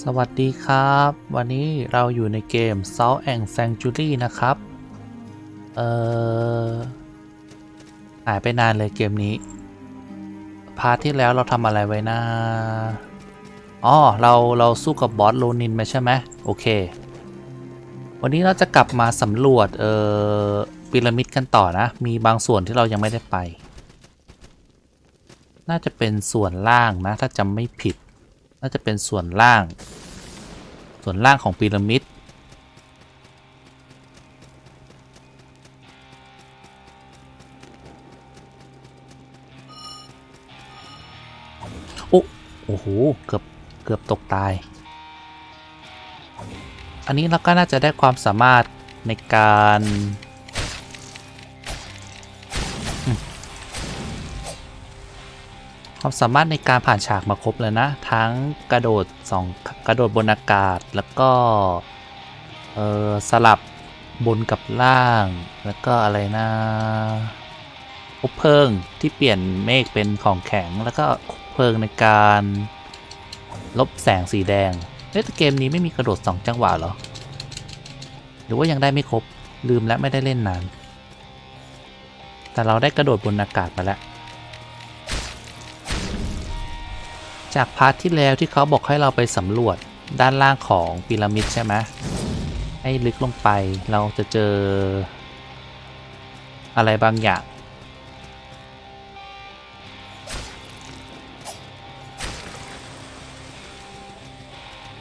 สวัสดีครับ วันนี้เราอยู่ในเกม Salt and Sanctuary นะครับ เอ่อ หายไปนานเลยเกมนี้ พาร์ทที่แล้วเราทำอะไรไว้นะอ๋อเราเราสู้กับบอสโลนินมาใช่ไหมโอเค วันนี้เราจะกลับมาสำรวจ เอ่อพีระมิดกันต่อนะ มีบางส่วนที่เรายังไม่ได้ไป น่าจะเป็นส่วนล่างนะ ถ้าจำไม่ผิด น่าจะเป็นส่วนล่าง ส่วนล่างของพีระมิดโอ้โอ้โห เกือบ เกือบตกตาย อันนี้เราก็น่าจะได้ความสามารถในการ ความสามารถในการผ่านฉากมาครบเลยนะ ทั้งกระโดดสองกระโดดบนอากาศแล้วก็เออสลับบนกับล่าง แล้วก็อะไรนะคบเพลิงที่เปลี่ยนเมฆเป็นของแข็ง แล้วก็คบเพลิงในการลบแสงสีแดงเอ๊ะแต่เกมนี้ไม่มีกระโดดสองจังหวะหรอ หรือว่ายังได้ไม่ครบลืมและไม่ได้เล่นนาน แต่เราได้กระโดดบนอากาศมาแล้ว จากพาร์ทที่แล้วที่เขาบอกให้เราไปสำรวจด้านล่างของพีระมิดใช่ไหมให้ลึกลงไปเราจะเจอ อะไรบางอย่าง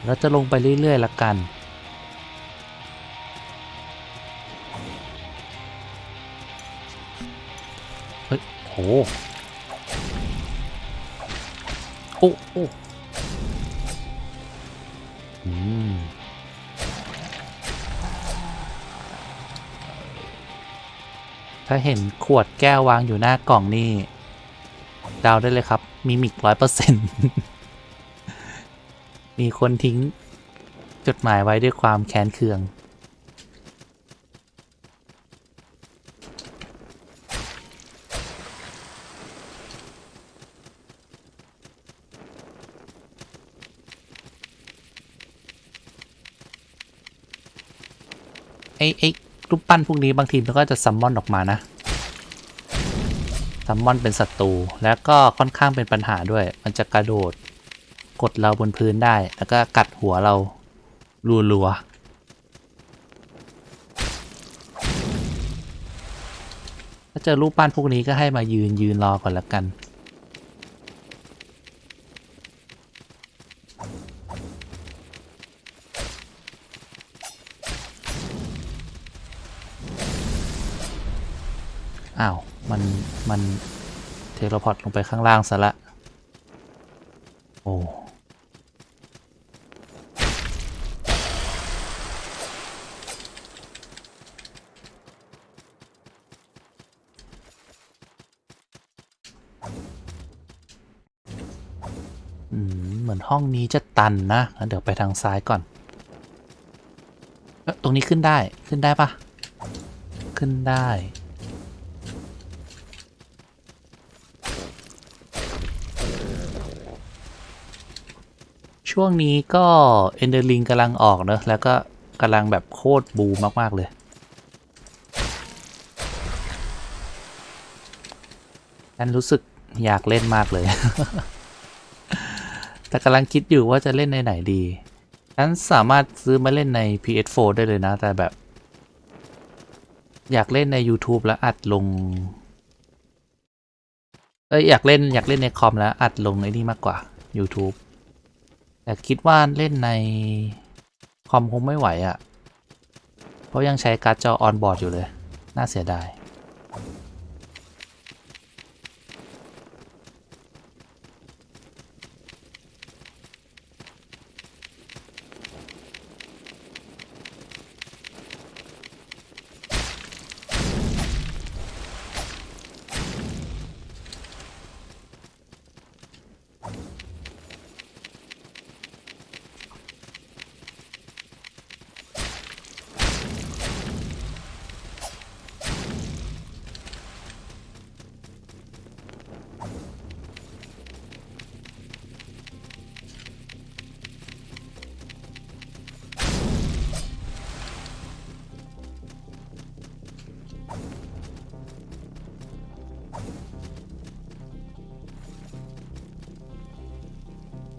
เราจะลงไปเรื่อย ๆ ละกันเฮ้ยโห โอ้โอ้ถ้าเห็นขวดแก้ววางอยู่หน้ากล่องนี่ดาวได้เลยครับ มีมิกร้อยเปอร์เซ็นต์มีคนทิ้งจดหมายไว้ด้วยความแค้นเคือง ไอ้ไอ้รูปปั้นพวกนี้บางทีมันก็จะซัมมอนออกมานะซัมมอนเป็นศัตรูแล้วก็ค่อนข้างเป็นปัญหาด้วย มันจะกระโดดกดเราบนพื้นได้ แล้วก็กัดหัวเรารัวๆถ้าเจอรูปปั้นพวกนี้ก็ให้มายืนยืนรอก่อนละกัน มันมันเทเลพอร์ตลงไปข้างล่างซะละ โอ้อืมเหมือนห้องนี้จะตันนะ เดี๋ยวไปทางซ้ายก่อน ตรงนี้ขึ้นได้ ขึ้นได้ปะขึ้นได้ ช่วงนี้ก็เอนเดอร์ลิงกำลังออกเนอะแล้วก็กำลังแบบโคตรบูมมาก ๆ เลย ฉันรู้สึกอยากเล่นมากเลย แต่กำลังคิดอยู่ว่าจะเล่นในไหนดี ฉันสามารถซื้อมาเล่นใน PS4 ได้เลยนะ แต่แบบ อยากเล่นใน YouTube แล้วอัดลง เอ้ยอยากเล่นอยากเล่นในคอมแล้วอัดลงในนี่มากกว่า YouTube แต่คิดว่าเล่นใน คอมคงไม่ไหวอะ่ะ เพราะยังใช้การ์ดจอออนบอร์ดอยู่เลย น่าเสียดาย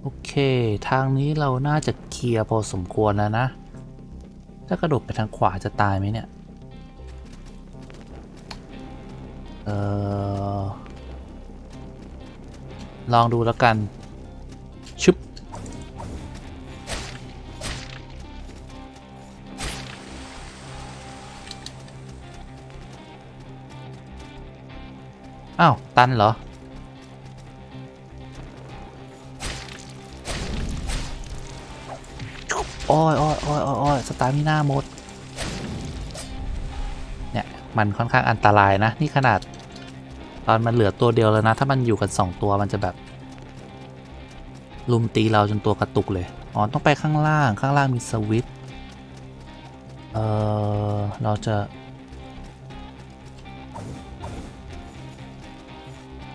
โอเค ทางนี้เราน่าจะเคลียร์พอสมควรแล้วนะ ถ้ากระโดดไปทางขวาจะตายไหมเนี่ย เออลองดูแล้วกัน ชุบ อ้าว ตันเหรอ ตามิน่าหมด เนี่ย มันค่อนข้างอันตรายนะ นี่ขนาด ตอนมันเหลือตัวเดียวแล้วนะ ถ้ามันอยู่กันสองตัวมันจะแบบ ลุมตีเราจนตัวกระตุกเลย อ๋อ ต้องไปข้างล่าง ข้างล่างมีสวิตเออเราจะ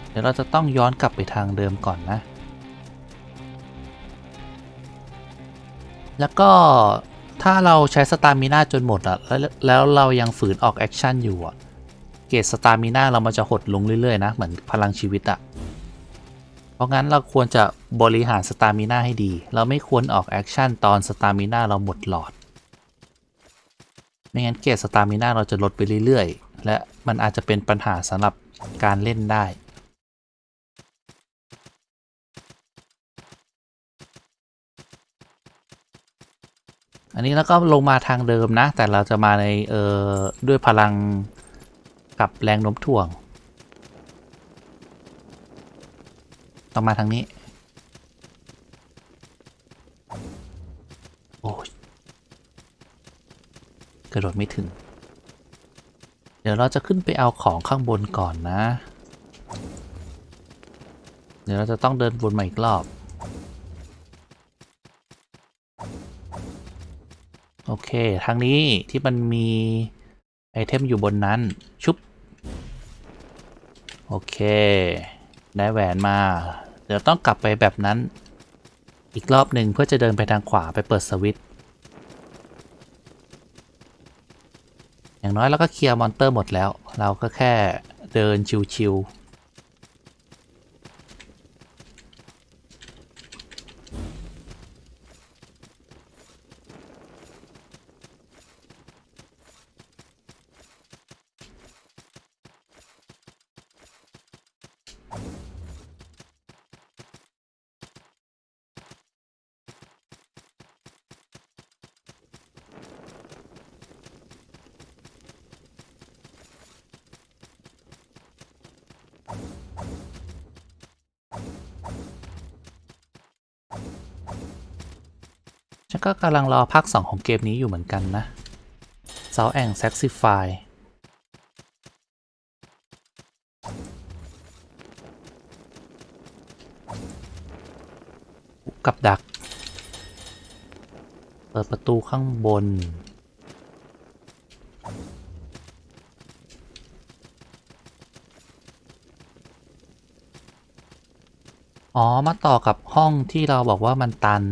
เดี๋ยวเราจะต้องย้อนกลับไปทางเดิมก่อนนะแล้วก็ ถ้าเราใช้สตามิน่าจนหมดอะแล้วแล้วเรายังฝืนออกแอคชั่นอยู่อะเกรดสตามิน่าเรามันจะหดลงเรื่อยๆนะ เหมือนพลังชีวิตอะเพราะงั้นเราควรจะบริหารสตามิน่าให้ดี เราไม่ควรออกแอคชั่นตอนสตามิน่าเราหมดหลอด ไม่งั้นเกรดสตามิน่าเราจะลดไปเรื่อยๆ และมันอาจจะเป็นปัญหาสำหรับการเล่นได้ อันนี้แล้วก็ลงมาทางเดิมนะ แต่เราจะมาในเอ่อด้วยพลังกับแรงโน้มถ่วงต้องมาทางนี้ โอ้ยกระโดดไม่ถึง เดี๋ยวเราจะขึ้นไปเอาของข้างบนก่อนนะ เดี๋ยวเราจะต้องเดินวนมาอีกรอบ โอ เค ทางนี้ที่มันมีไอเทมอยู่บนนั้น ชุบ โอเค ได้แหวนมา เดี๋ยวต้องกลับไปแบบนั้น อีกรอบหนึ่งเพื่อจะเดินไปทางขวาไปเปิดสวิตช์อย่างน้อยเราก็เคลียร์มอนเตอร์หมดแล้ว เราก็แค่เดินชิวๆ ฉันก็กำลังรอภาค2ของเกมนี้อยู่เหมือนกันนะ s o u t and Saxify กับดัก เปิดประตูข้างบน อ๋อ มาต่อกับห้องที่เราบอกว่ามันตัน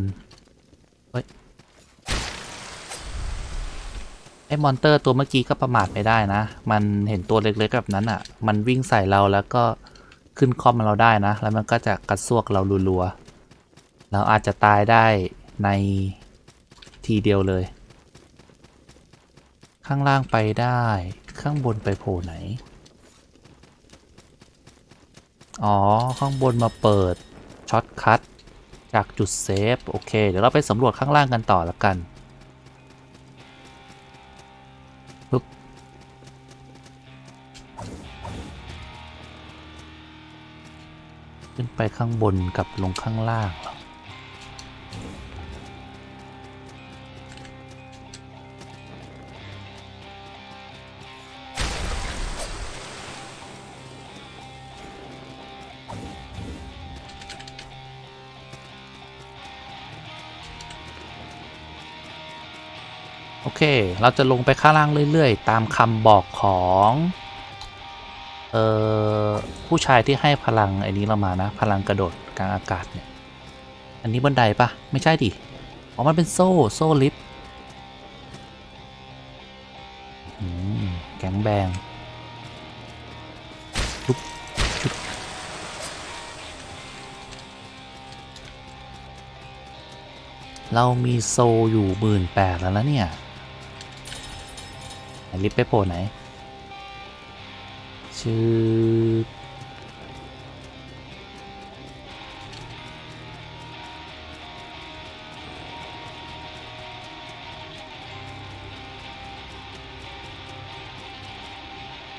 ไอ้ มอนเตอร์ตัวเมื่อกี้ก็ประมาทไม่ได้นะ มันเห็นตัวเล็กๆแบบนั้นอะ่ะ มันวิ่งใส่เราแล้วก็ขึ้นคอมเราได้นะ แล้วมันก็จะกระซวกเรารัวๆ เราอาจจะตายได้ในทีเดียวเลย ข้างล่างไปได้ ข้างบนไปโผล่ไหน อ๋อ ข้างบนมาเปิดช็อตคัทจากจุดเซฟ โอเค เดี๋ยวเราไปสำรวจข้างล่างกันต่อแล้วกัน ขึ้นไปข้างบนกับลงข้างล่างหรอโอเค เราจะลงไปข้างล่างเรื่อย ๆ ตามคำบอกของ เอ่อ ผู้ชายที่ให้พลังไอ้นี้เรามานะ พลังกระโดดกลางอากาศเนี่ย อันนี้บันไดปะไม่ใช่ดิอ๋อมันเป็นโซ่โซ่ลิฟต์แก๊งแบงชุบชุบเรามีโซอยู่หมื่นแปดแล้วนะเนี่ยลิฟต์ไปโผล่ไหนชื่อ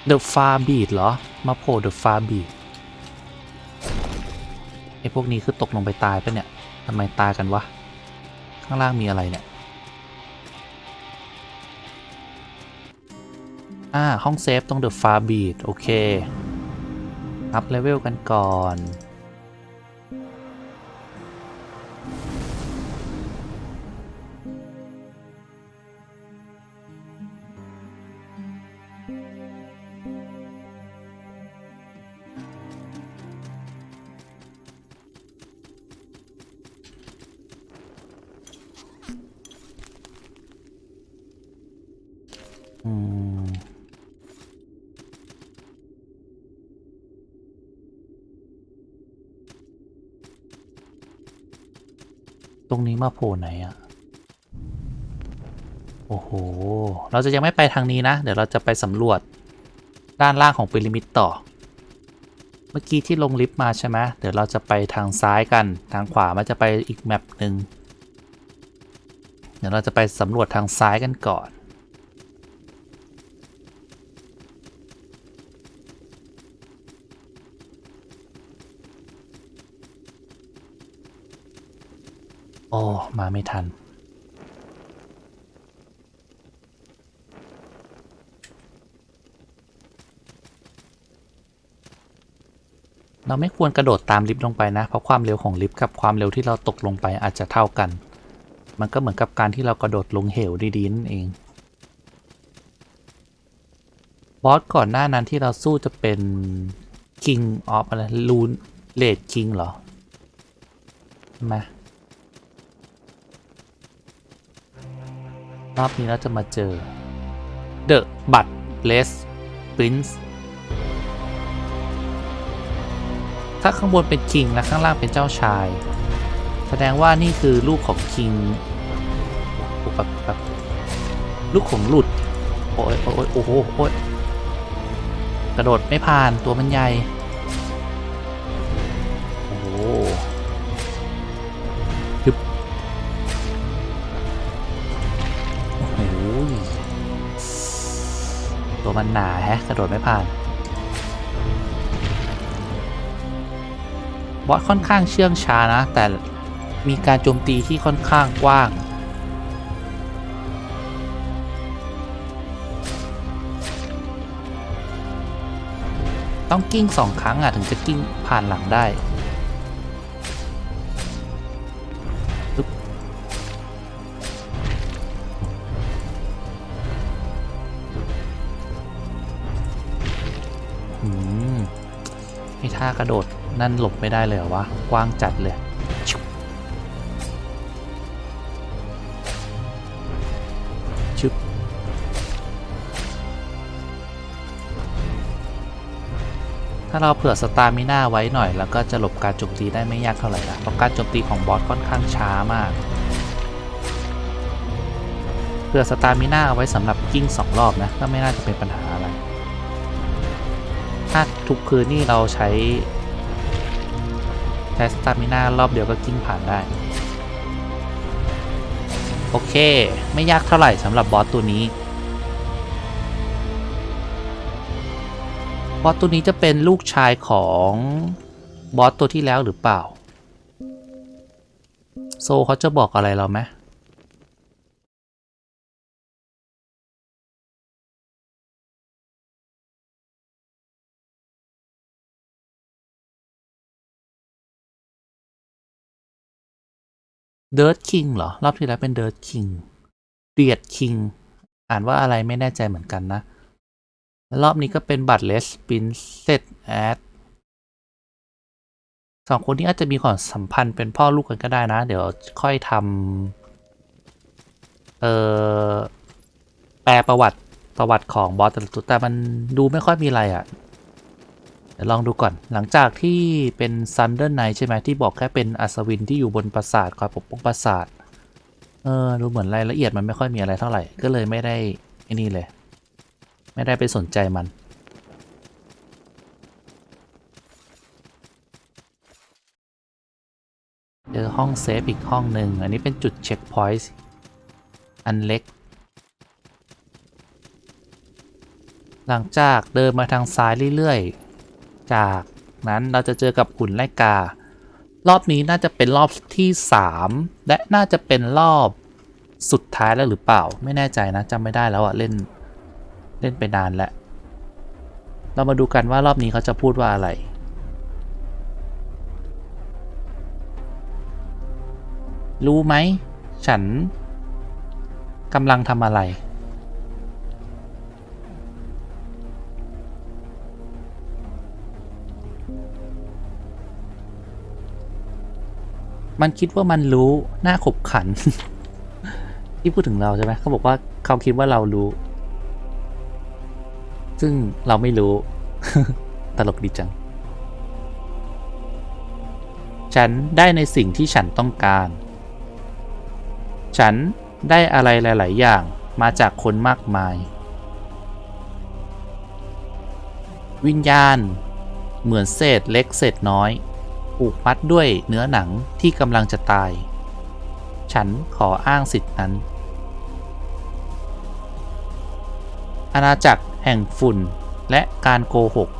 เดอะฟาร์บีดเหรอ มาโผล่เดอะฟาร์บีดไอพวกนี้คือตกลงไปตายปะเนี่ยทำไมตายกันวะ ข้างล่างมีอะไรเนี่ย อ่า ห้องเซฟตรงเดอะฟาร์บีดโอเค อัพเลเวลกันก่อน อืมตรงนี้มาโผล่ไหนอะโอ้โห เราจะยังไม่ไปทางนี้นะ เดี๋ยวเราจะไปสำรวจด้านล่างของพีระมิดต่อ เมื่อกี้ที่ลงลิฟต์มาใช่ไหมเดี๋ยวเราจะไปทางซ้ายกัน ทางขวามันจะไปอีกแมปหนึ่ง เดี๋ยวเราจะไปสำรวจทางซ้ายกันก่อน โอ้มาไม่ทัน เราไม่ควรกระโดดตามลิฟต์ลงไปนะ เพราะความเร็วของลิฟต์กับความเร็วที่เราตกลงไปอาจจะเท่ากัน มันก็เหมือนกับการที่เรากระโดดลงเหวดีๆนั่นเอง บอสก่อนหน้านั้นที่เราสู้จะเป็น King of อะไรลูนเลด King เหรอใช่ไหม รอบนี้เราจะมาเจอ The b u t l e s s Prince ถ้าข้างบนเป็นคิงและข้างล่างเป็นเจ้าชาย แสดงว่านี่คือลูกของคิงแบบแบบลูกของหลุด โอ้ยโอ้ยโอ้โหโอ้ยกระโดดไม่ผ่านตัวมันใหญ่ ตัวมันหนาแฮะกระโดดไม่ผ่าน บอสค่อนข้างเชื่องช้านะ แต่มีการโจมตีที่ค่อนข้างกว้างต้องกิ้งสองครั้งอะถึงจะกิ้งผ่านหลังได้ากระโดดนั่นหลบไม่ได้เลยเหรอวะ กว้างจัดเลยชุบถ้าเราเผื่อสตามิน่าไว้หน่อย แล้วก็จะหลบการโจมตีได้ไม่ยากเท่าไหร่ละเพราะการโจมตีของบอสค่อนข้างช้ามาก เผื่อสตามิน่าเอาไว้สำหรับกิ้งสองรอบนะ ก็ไม่น่าจะเป็นปัญหา ถ้าทุกคืนนี่เราใช้ใช้สตามิน่ารอบเดียวก็กิ้งผ่านได้ โอเค ไม่ยากเท่าไหร่สำหรับบอสตัวนี้ บอสตัวนี้จะเป็นลูกชายของบอสตัวที่แล้วหรือเปล่า โซเขาจะบอกอะไรเราไหม เดิร์ k คิงเหรอ รอบที่แล้วเป็นเดิร์ k คิงเดียดคิงอ่านว่าอะไรไม่แน่ใจเหมือนกันนะ รอบนี้ก็เป็นบัตรเลสปินเซตแอดสองคนนี้อาจจะมีความสัมพันธ์เป็นพ่อลูกกันก็ได้นะ เดี๋ยวค่อยทำเอ่อแปลประวัติประวัติของบอสแต่ละตัวแต่มันดูไม่ค่อยมีอะไรอะ่ะ เดี๋ยวลองดูก่อน หลังจากที่เป็นซันเดอร์ไนใช่ไหมที่บอกแค่เป็นอัศวินที่อยู่บนปราสาทคอยปกป้องปราสาท เออ ดูเหมือนรายละเอียดมันไม่ค่อยมีอะไรเท่าไหร่ ก็เลยไม่ได้ไอ้นี่เลย ไม่ได้ไปสนใจมัน เจอห้องเซฟอีกห้องหนึ่ง อันนี้เป็นจุดเช็คพอยต์อันเล็กหลังจากเดินมาทางซ้ายเรื่อยๆ จากนั้นเราจะเจอกับหุ่นไล่กา รอบนี้น่าจะเป็นรอบที่ 3 และน่าจะเป็นรอบสุดท้ายแล้วหรือเปล่า ไม่แน่ใจนะจำไม่ได้แล้วอะเล่นเล่นไปนานแล้ว เรามาดูกันว่ารอบนี้เขาจะพูดว่าอะไรรู้ไหม ฉันกำลังทำอะไร มันคิดว่ามันรู้หน้าขบขัน ที่พูดถึงเราใช่ไหมเขาบอกว่าเขาคิดว่าเรารู้ ซึ่งเราไม่รู้ ตลกดีจัง ฉันได้ในสิ่งที่ฉันต้องการ ฉันได้อะไรหลาย ๆ อย่างมาจากคนมากมาย วิญญาณ เหมือนเศษเล็กเศษน้อย ผูกมัดด้วยเนื้อหนังที่กำลังจะตาย ฉันขออ้างสิทธินั้น อาณาจักรแห่งฝุ่นและการโกหก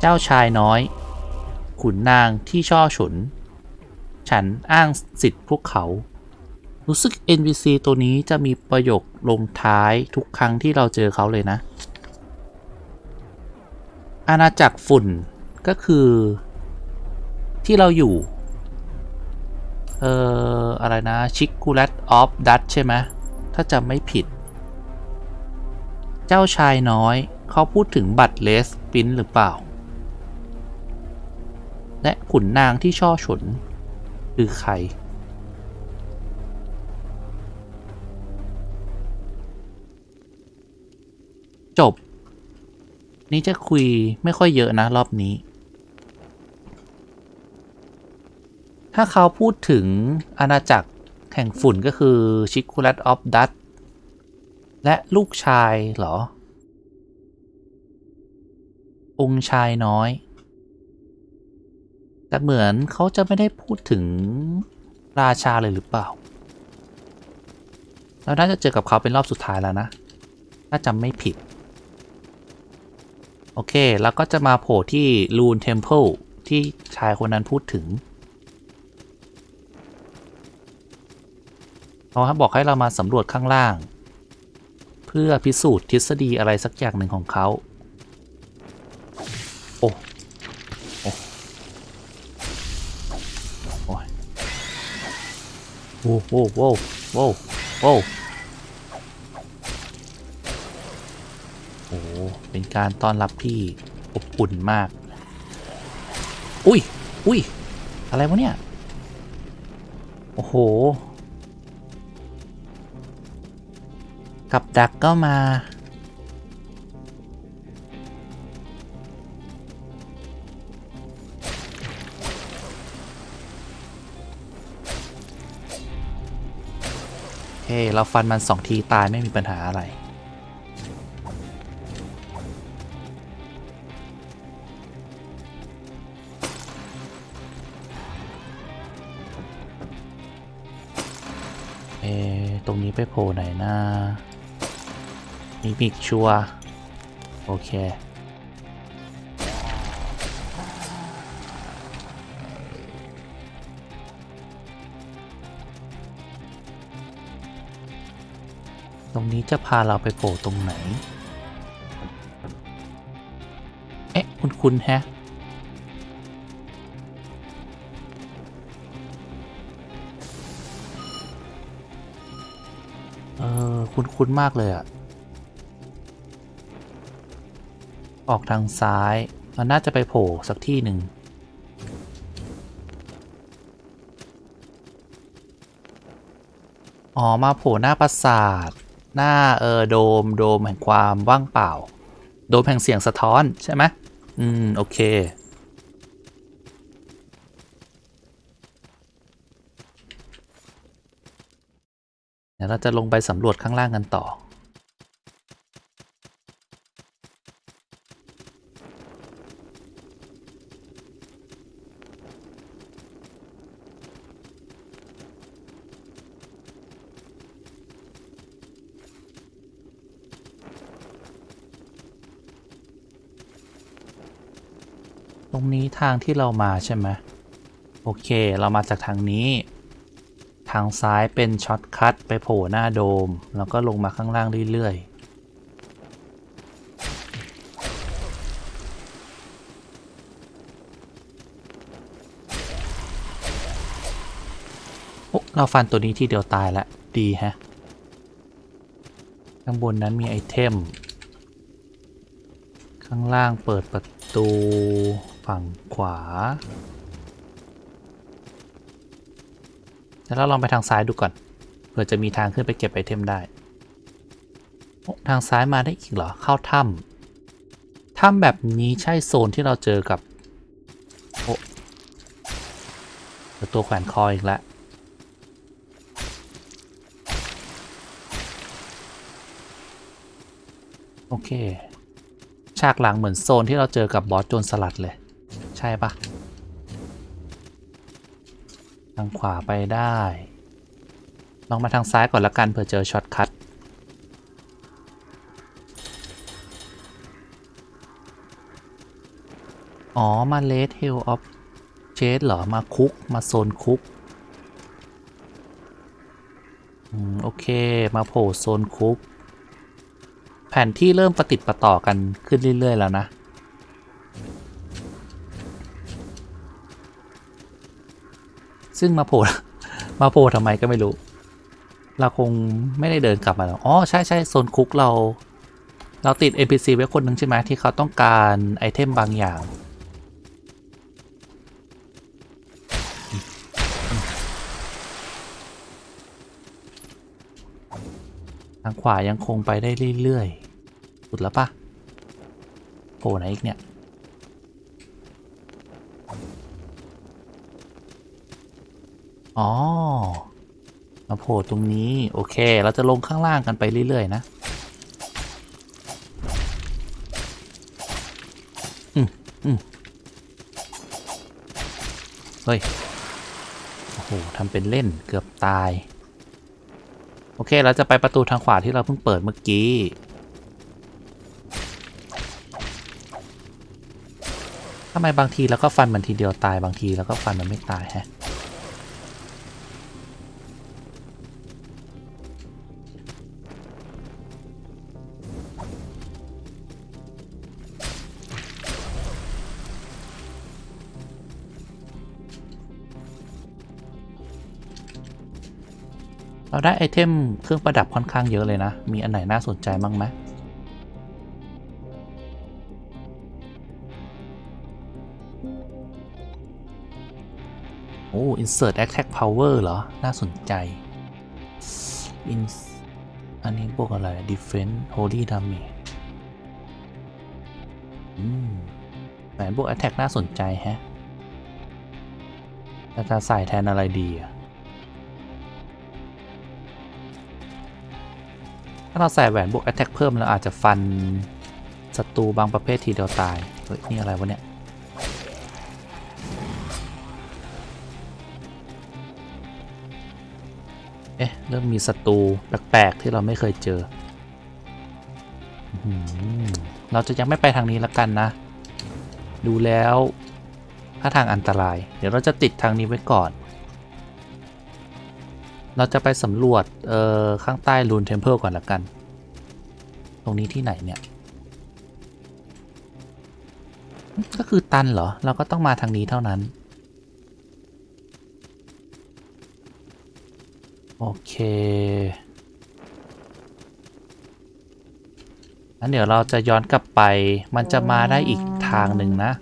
เจ้าชายน้อย ขุนนางที่ช่อฉุน ฉันอ้างสิทธิ์พวกเขา รู้สึก NPC ตัวนี้จะมีประโยคลงท้ายทุกครั้งที่เราเจอเขาเลยนะ อาณาจักรฝุ่น ก็คือที่เราอยู่ เอ่อ อะไรนะ ชิคกูเลตออฟดัตใช่ไหมถ้าจำไม่ผิด เจ้าชายน้อยเขาพูดถึงบัตรเลสปินหรือเปล่า และขุนนางที่ช่อฉนคือใคร จบ นี่จะคุยไม่ค่อยเยอะนะรอบนี้ ถ้าเขาพูดถึงอาณาจักรแห่งฝุ่นก็คือชิคูลัตออฟดัตและลูกชายเหรอ องค์ชายน้อย แต่เหมือนเขาจะไม่ได้พูดถึงราชาเลยหรือเปล่า เราน่าจะเจอกับเขาเป็นรอบสุดท้ายแล้วนะ ถ้าจำไม่ผิด โอเค แล้วก็จะมาโผล่ที่ลูนเทมเพลที่ชายคนนั้นพูดถึง เขาบอกให้เรามาสำรวจข้างล่าง เพื่อพิสูจน์ทฤษฎีอะไรสักอย่างหนึ่งของเขาโอ้โอ้โอ้ยโว้โว้โว้โว้โว้โอ้เป็นการต้อนรับที่อบอุ่นมาก อุ้ยอุ้ยอะไรวะเนี่ย โอ้โห กับดักก็มาเฮ้เราฟันมันสองทีตายไม่มีปัญหาอะไรเอะตรงนี้ไปโผล่ไหนนะ มีมิกชัว โอเค ตรงนี้จะพาเราไปโผล่ตรงไหน เอ๊ะ คุณคุณแฮะเออ คุ้นๆมากเลยอะ ออกทางซ้าย มันน่าจะไปโผล่สักที่หนึ่ง อ๋อ มาโผล่หน้าปราสาท หน้าเออโดม โดมแห่งความว่างเปล่า โดมแห่งเสียงสะท้อนใช่ไหม อืม โอเค เดี๋ยวเราจะลงไปสำรวจข้างล่างกันต่อ ทางที่เรามาใช่ไหมโอเค เรามาจากทางนี้ ทางซ้ายเป็นช็อตคัทไปโผล่หน้าโดม แล้วก็ลงมาข้างล่างเรื่อยๆโอ้เราฟันตัวนี้ที่เดียวตายละ ดีฮะ ข้างบนนั้นมีไอเทม ข้างล่างเปิดประตู ฝั่งขวา แล้วเราลองไปทางซ้ายดูก่อน เผื่อจะมีทางขึ้นไปเก็บไอเทมได้ ทางซ้ายมาได้อีกเหรอ เข้าถ้ำถ้ำแบบนี้ใช่โซนที่เราเจอกับโอ้ตัวแขวนคออีกแล้วโอเค ฉากหลังเหมือนโซนที่เราเจอกับบอสโจรสลัดเลย ใช่ปะทางขวาไปได้ ลองมาทางซ้ายก่อนละกันเผื่อเจอช็อตคัทอ๋อ มาเลสฮิลออฟเชสเหรอ มาคุก มาโซนคุก อืม โอเค มาโผล่โซนคุก แผนที่เริ่มประติดประต่อกันขึ้นเรื่อย ๆ แล้วนะ ซึ่งมาโผล่มาโผล่ทำไมก็ไม่รู้ เราคงไม่ได้เดินกลับมาแล้วอ๋อใช่ใช่โซนคุกเรา เราติด NPC ไว้คนหนึ่งใช่ไหมที่เขาต้องการไอเทมบางอย่างทางขวายังคงไปได้เรื่อยๆ สุดแล้วปะโผล่ไหนอีกเนี่ย อ๋อ มาโผล่ตรงนี้ โอเค เราจะลงข้างล่างกันไปเรื่อย ๆ นะอืมอืมเฮ้ย โอ้โหทำเป็นเล่นเกือบตาย โอเค เราจะไปประตูทางขวาที่เราเพิ่งเปิดเมื่อกี้ทำไมบางทีแล้วก็ฟันมันทีเดียวตายบางทีแล้วก็ฟันมันไม่ตายแฮะ เราได้ไอเทมเครื่องประดับค่อนข้างเยอะเลยนะ มีอันไหนน่าสนใจบ้างไหมโอ้ insert attack power เหรอ น่าสนใจ in อันนี้บวกอะไร defense holy damage อืมแหวนบวก attack น่าสนใจแฮะแต่จะใส่แทนอะไรดีอะ ถ้าเราใส่แหวนบวก attack เพิ่มเราอาจจะฟันศัตรูบางประเภททีเดียวตาย เฮ้ย นี่อะไรวะเนี่ย เอ๊ะ เริ่มมีศัตรูแปลกๆ ที่เราไม่เคยเจออื้อหือเราจะยังไม่ไปทางนี้ละกันนะ ดูแล้วถ้าทางอันตราย เดี๋ยวเราจะติดทางนี้ไว้ก่อน เราจะไปสำรวจเอ่อข้างใต้รูนเทมเพิลก่อนละกัน ตรงนี้ที่ไหนเนี่ย ก็คือตันเหรอ เราก็ต้องมาทางนี้เท่านั้น โอเคงั้นเดี๋ยวเราจะย้อนกลับไป มันจะมาได้อีกทางหนึ่งนะ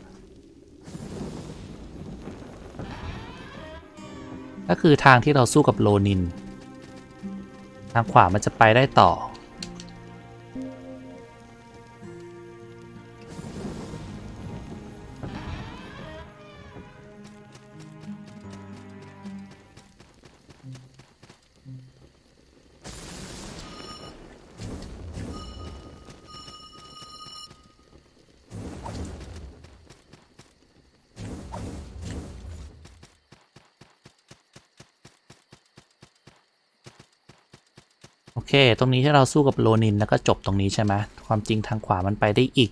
ก็คือทางที่เราสู้กับโลนิน ทางขวามันจะไปได้ต่อ เค ตรงนี้ที่เราสู้กับโลนินแล้วก็จบตรงนี้ใช่ไหมความจริงทางขวามันไปได้อีก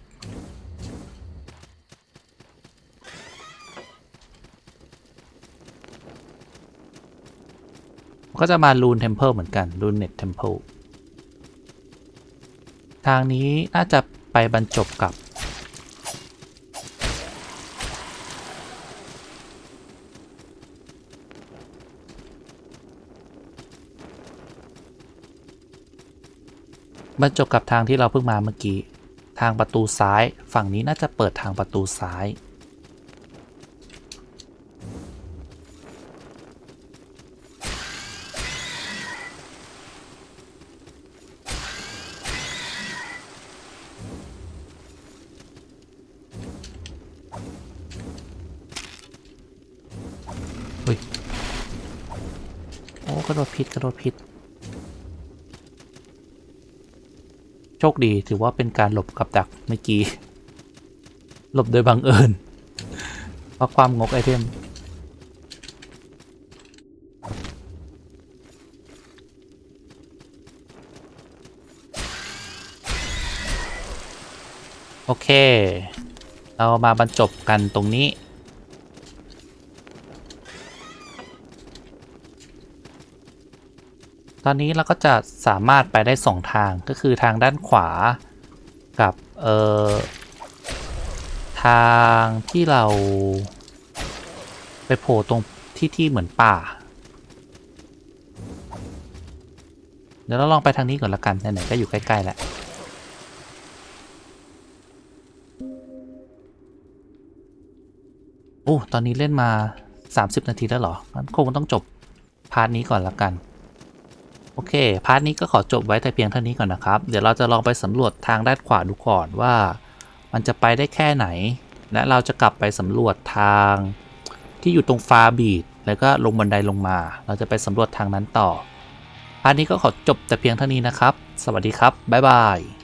ก็จะมาลูนเทมเพลเหมือนกันลูนเน็ตเทมเพลทางนี้น่าจะไปบรรจบกับ บรรจบกับทางที่เราเพิ่งมาเมื่อกี้ ทางประตูซ้าย ฝั่งนี้น่าจะเปิดทางประตูซ้ายอุ้ยโอ้กระโดดพิษกระโดดพิษ โช คดีถือว่าเป็นการหลบกับดักเมื่อกี้ หลบโดยบังเอิญเพราะความงกไอเทมโอเค เรามาบรรจบกันตรงนี้ ตอนนี้เราก็จะสามารถไปได้สองทางก็คือทางด้านขวากับเอ่อทางที่เราไปโผล่ตรงที่ที่เหมือนป่า เดี๋ยวเราลองไปทางนี้ก่อนละกันไหนๆก็อยู่ใกล้ๆแหละโอ้ตอนนี้เล่นมา 30 นาทีแล้วเหรองั้นคงต้องจบพาร์ทนี้ก่อนละกัน โอเค พาร์ทนี้ก็ขอจบไว้แต่เพียงเท่านี้ก่อนนะครับ เดี๋ยวเราจะลองไปสำรวจทางด้านขวาดูก่อนว่า มันจะไปได้แค่ไหน และเราจะกลับไปสำรวจทางที่อยู่ตรงฟาบีดแล้วก็ลงบันไดลงมา เราจะไปสำรวจทางนั้นต่อ พาร์ทนี้ก็ขอจบแต่เพียงเท่านี้นะครับ สวัสดีครับ บ๊ายบาย